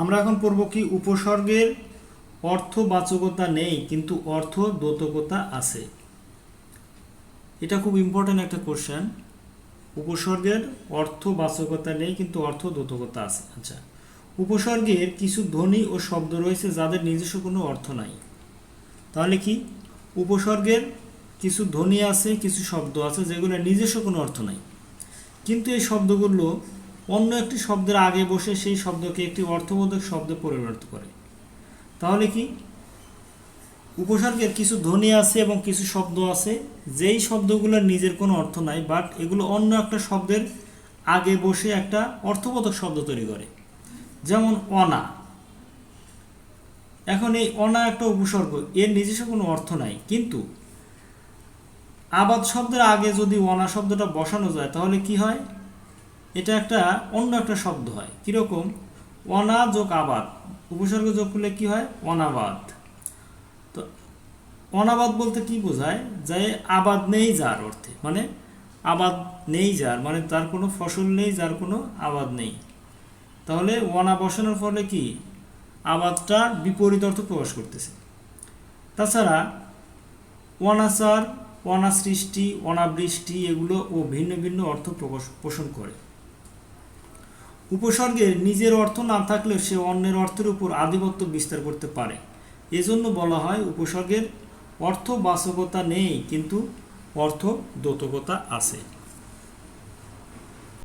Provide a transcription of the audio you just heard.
আমরা এখন পড়ব কি উপসর্গের অর্থবাচকতা নেই, কিন্তু অর্থ দ্যোতকতা আছে। এটা খুব ইম্পর্ট্যান্ট একটা কোশ্চেন উপসর্গের অর্থবাচকতা নেই, কিন্তু অর্থ দ্যোতকতা আছে। আচ্ছা উপসর্গের কিছু ধ্বনি ও শব্দ রয়েছে যাদের নিজস্ব কোনো অর্থ নাই। তাহলে কি? উপসর্গের কিছু ধ্বনি আছে, কিছু শব্দ আছে যেগুলো নিজস্ব কোনো অর্থ নাই। কিন্তু এই শব্দগুলো অন্য একটি শব্দের আগে বসে সেই শব্দকে একটি অর্থবোধক শব্দে পরিণত করে। তাহলে কি? উপসর্গের কিছু ধ্বনি আছে এবং কিছু শব্দ আছে, যেই শব্দগুলোর নিজের কোনো অর্থ নাই বাট এগুলো অন্য একটা শব্দের আগে বসে একটা অর্থবোধক শব্দ তৈরি করে। যেমন অনা। এখন এই অনা একটা উপসর্গ, এর নিজস্ব কোনো অর্থ নাই, কিন্তু আবাদ শব্দের আগে যদি অনা শব্দটা বসানো যায়, তাহলে কি হয়? এটা একটা অন্য একটা শব্দ হয়। কীরকম? অনা যোগ আবাদ। উপসর্গ যোগ করলে কি হয়? অনাবাদ। তো অনাবাদ বলতে কি বোঝায়? যে আবাদ নেই যার অর্থে। মানে আবাদ নেই যার। মানে তার কোনো ফসল নেই, যার কোনো আবাদ নেই। তাহলে অনা বসানোর ফলে কি? আবাদটা বিপরীত অর্থ প্রকাশ করতেছে। তাছাড়া অনাচার, অনাসৃষ্টি, অনাবৃষ্টি এগুলো ও ভিন্ন ভিন্ন অর্থ প্রকাশ, পোষণ করে। উপসর্গের নিজের অর্থ না থাকলেও সে অন্যের অর্থের উপর আধিপত্য বিস্তার করতে পারে। এজন্য বলা হয়, উপসর্গের অর্থ বাচকতা নেই, কিন্তু অর্থ দোতকতা আছে।